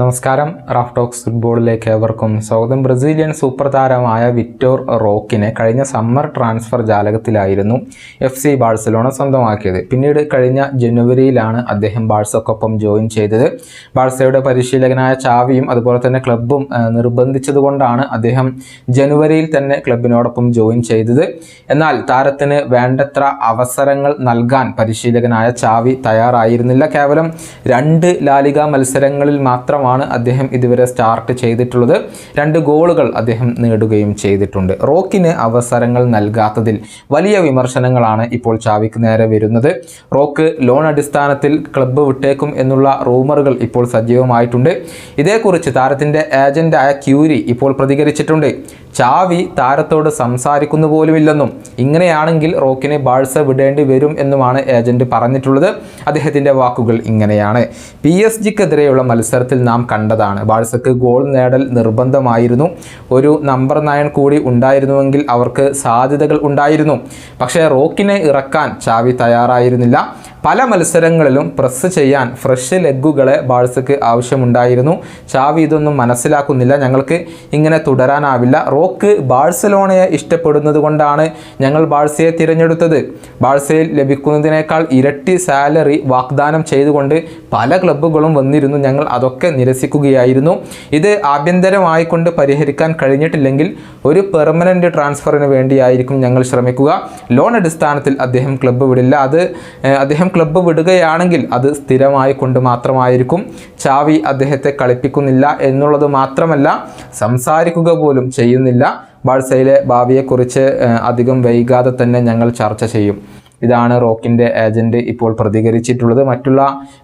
നമസ്കാരം. Raf talks ഫുട്ബോളിലേക്ക് ഏവർക്കും സ്വാഗതം. ബ്രസീലിയൻ സൂപ്പർ താരമായ വിക്ടോർ റോക്കിനെ കഴിഞ്ഞ സമ്മർ ട്രാൻസ്ഫർ ജാലകത്തിലായിരുന്നു എഫ് സി ബാഴ്സലോണ സ്വന്തമാക്കിയത്. പിന്നീട് കഴിഞ്ഞ ജനുവരിയിലാണ് അദ്ദേഹം ബാഴ്സക്കൊപ്പം ജോയിൻ ചെയ്തത്. ബാഴ്സയുടെ പരിശീലകനായ ചാവിയും അതുപോലെ തന്നെ ക്ലബ്ബും നിർബന്ധിച്ചതുകൊണ്ടാണ് അദ്ദേഹം ജനുവരിയിൽ തന്നെ ക്ലബിനോടൊപ്പം ജോയിൻ ചെയ്തത്. എന്നാൽ താരത്തിന് വേണ്ടത്ര അവസരങ്ങൾ നൽകാൻ പരിശീലകനായ ചാവി തയ്യാറായിരുന്നില്ല. കേവലം രണ്ട് ലാലിക മത്സരങ്ങളിൽ മാത്രമാണ് അദ്ദേഹം ഇതുവരെ സ്റ്റാർട്ട് ചെയ്തിട്ടുള്ളത്. രണ്ട് ഗോളുകൾ അദ്ദേഹം നേടുകയും ചെയ്തിട്ടുണ്ട്. റോക്കിന് അവസരങ്ങൾ നൽകാത്തതിൽ വലിയ വിമർശനങ്ങളാണ് ഇപ്പോൾ ചാവിക്ക് നേരെ വരുന്നത്. റോക്ക് ലോൺ അടിസ്ഥാനത്തിൽ ക്ലബ്ബ് വിട്ടേക്കും എന്നുള്ള റൂമറുകൾ ഇപ്പോൾ സജീവമായിട്ടുണ്ട്. ഇതേക്കുറിച്ച് താരത്തിന്റെ ഏജന്റായ ക്യൂരി ഇപ്പോൾ പ്രതികരിച്ചിട്ടുണ്ട്. ചാവി താരത്തോട് സംസാരിക്കുന്നു പോലുമില്ലെന്നും ഇങ്ങനെയാണെങ്കിൽ റോക്കിനെ ബാഴ്സ വിടേണ്ടി വരും എന്നുമാണ് ഏജന്റ് പറഞ്ഞിട്ടുള്ളത്. അദ്ദേഹത്തിന്റെ വാക്കുകൾ ഇങ്ങനെയാണ്. പി എസ് ജിക്കെതിരെയുള്ള മത്സരത്തിൽ നാം കണ്ടതാണ്. ബാഴ്സക്ക് ഗോൾ നേടൽ നിർബന്ധമായിരുന്നു. ഒരു നമ്പർ നയൻ കൂടി ഉണ്ടായിരുന്നുവെങ്കിൽ അവർക്ക് സാധ്യതകൾ ഉണ്ടായിരുന്നു. പക്ഷേ റോക്കിനെ ഇറക്കാൻ ചാവി തയ്യാറായിരുന്നില്ല. പല മത്സരങ്ങളിലും പ്രസ് ചെയ്യാൻ ഫ്രഷ് ലെഗുകളെ ബാഴ്സക്ക് ആവശ്യമുണ്ടായിരുന്നു. ചാവി ഇതൊന്നും മനസ്സിലാക്കുന്നില്ല. ഞങ്ങൾക്ക് ഇങ്ങനെ തുടരാനാവില്ല. റോക്ക് ബാഴ്സലോണയെ ഇഷ്ടപ്പെടുന്നത് കൊണ്ടാണ് ഞങ്ങൾ ബാഴ്സയെ തിരഞ്ഞെടുത്തത്. ബാഴ്സയിൽ ലഭിക്കുന്നതിനേക്കാൾ ഇരട്ടി സാലറി വാഗ്ദാനം ചെയ്തുകൊണ്ട് പല ക്ലബ്ബുകളും വന്നിരുന്നു. ഞങ്ങൾ അതൊക്കെ നിരസിക്കുകയായിരുന്നു. ഇത് ആഭ്യന്തരമായിക്കൊണ്ട് പരിഹരിക്കാൻ കഴിഞ്ഞിട്ടില്ലെങ്കിൽ ഒരു പെർമനന്റ് ട്രാൻസ്ഫറിന് വേണ്ടിയായിരിക്കും ഞങ്ങൾ ശ്രമിക്കുക. ലോൺ അടിസ്ഥാനത്തിൽ അദ്ദേഹം ക്ലബ്ബ് വിടില്ല. അത് അദ്ദേഹം ക്ലബ്ബ് വിടുകയാണെങ്കിൽ അത് സ്ഥിരമായി കൊണ്ട് മാത്രമായിരിക്കും. ചാവി അദ്ദേഹത്തെ കളിപ്പിക്കുന്നില്ല എന്നുള്ളത് മാത്രമല്ല സംസാരിക്കുക പോലും ചെയ്യുന്നില്ല. ബാഴ്സയിലെ ഭാവിയെക്കുറിച്ച് അധികം വൈകാതെ തന്നെ ഞങ്ങൾ ചർച്ച ചെയ്യും. ഇതാണ് റോക്കിന്റെ ഏജന്റ് ഇപ്പോൾ പ്രതികരിച്ചിട്ടുള്ളത്. മറ്റുള്ള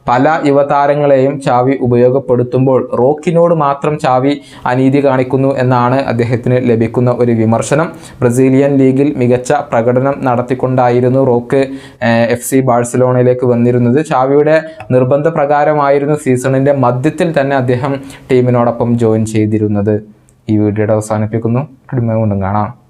പല യുവതാരങ്ങളെയും ചാവി ഉപയോഗപ്പെടുത്തുമ്പോൾ റോക്കിനോട് മാത്രം ചാവി അനീതി കാണിക്കുന്നു എന്നാണ് അദ്ദേഹത്തിന് ലഭിക്കുന്ന ഒരു വിമർശനം. ബ്രസീലിയൻ ലീഗിൽ മികച്ച പ്രകടനം നടത്തിക്കൊണ്ടായിരുന്നു റോക്ക് എഫ് സി ബാഴ്സലോണയിലേക്ക് വന്നിരുന്നത്. ചാവിയുടെ നിർബന്ധ സീസണിന്റെ മധ്യത്തിൽ തന്നെ അദ്ദേഹം ടീമിനോടൊപ്പം ജോയിൻ ചെയ്തിരുന്നത്. ഈ വീഡിയോയുടെ അവസാനിപ്പിക്കുന്നു. കൊണ്ടും കാണാം.